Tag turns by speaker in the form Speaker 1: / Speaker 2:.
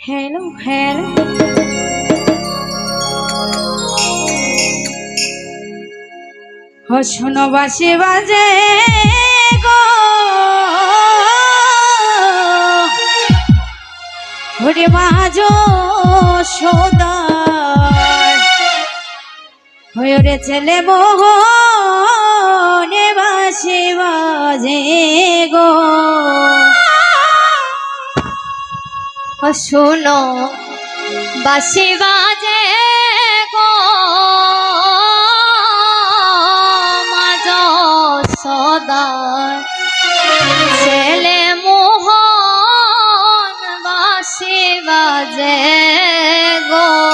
Speaker 1: Hello hello. শোনো বাসি বাজে গো। ওরে মাঝো সদার হয়ে ছেলে মোহনে বাসি বাজে গো।
Speaker 2: শোনো বাসি বাজে গো মাজ সদা। ছেলে মোহন বাসি বাজে গো।